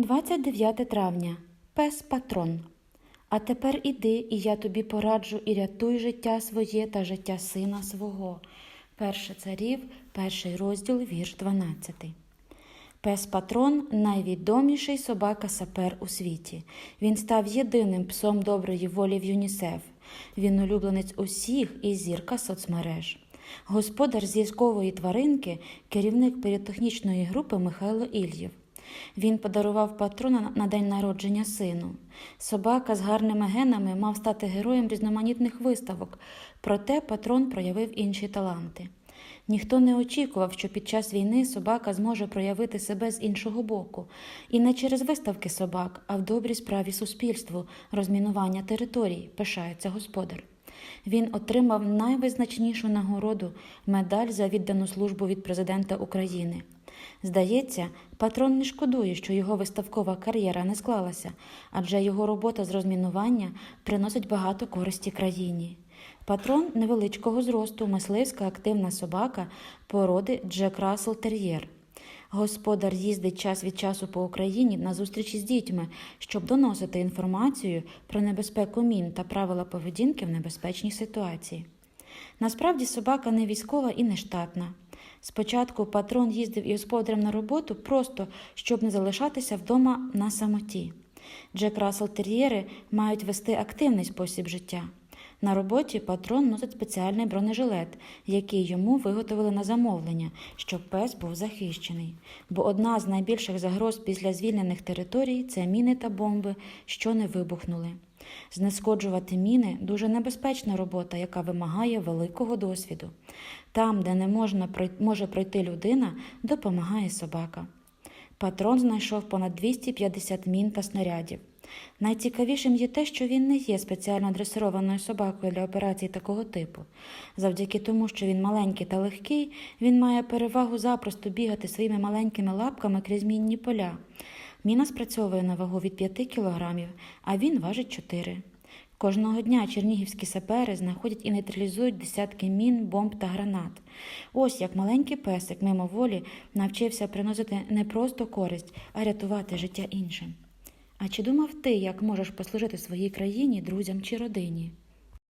29 травня. Пес патрон. А тепер іди, і я тобі пораджу, і рятуй життя своє та життя сина свого. Перше царів, перший розділ, вірш 12. Пес патрон найвідоміший собака сапер у світі. Він став єдиним псом доброї волі в ЮНІСЕФ. Він улюбленець усіх і зірка соцмереж. Господар з'язкової тваринки, керівник піротехнічної групи Михайло Ільєв. Він подарував патрона на день народження сину. Собака з гарними генами мав стати героєм різноманітних виставок, проте патрон проявив інші таланти. Ніхто не очікував, що під час війни собака зможе проявити себе з іншого боку, і не через виставки собак, а в добрій справі суспільству, розмінування територій, пишається господар. Він отримав найвизначнішу нагороду медаль за віддану службу від президента України. Здається, патрон не шкодує, що його виставкова кар'єра не склалася, адже його робота з розмінування приносить багато користі країні. Патрон невеличкого зросту, мисливська активна собака породи Джек Рассел Тер'єр. Господар їздить час від часу по Україні на зустрічі з дітьми, щоб доносити інформацію про небезпеку мін та правила поведінки в небезпечній ситуації. Насправді собака не військова і не штатна. Спочатку патрон їздив і господарем на роботу просто, щоб не залишатися вдома на самоті. Джек Рассел Тер'єри мають вести активний спосіб життя. На роботі патрон носить спеціальний бронежилет, який йому виготовили на замовлення, щоб пес був захищений. Бо одна з найбільших загроз після звільнених територій це міни та бомби, що не вибухнули. Знешкоджувати міни дуже небезпечна робота, яка вимагає великого досвіду. Там, де не можна може пройти людина, допомагає собака. Патрон знайшов понад 250 мін та снарядів. Найцікавішим є те, що він не є спеціально дресированою собакою для операцій такого типу. Завдяки тому, що він маленький та легкий, він має перевагу запросто бігати своїми маленькими лапками крізь мінні поля. Міна спрацьовує на вагу від 5 кілограмів, а він важить 4. Кожного дня чернігівські сапери знаходять і нейтралізують десятки мін, бомб та гранат. Ось як маленький песик мимоволі навчився приносити не просто користь, а рятувати життя іншим. А чи думав ти, як можеш послужити своїй країні, друзям чи родині?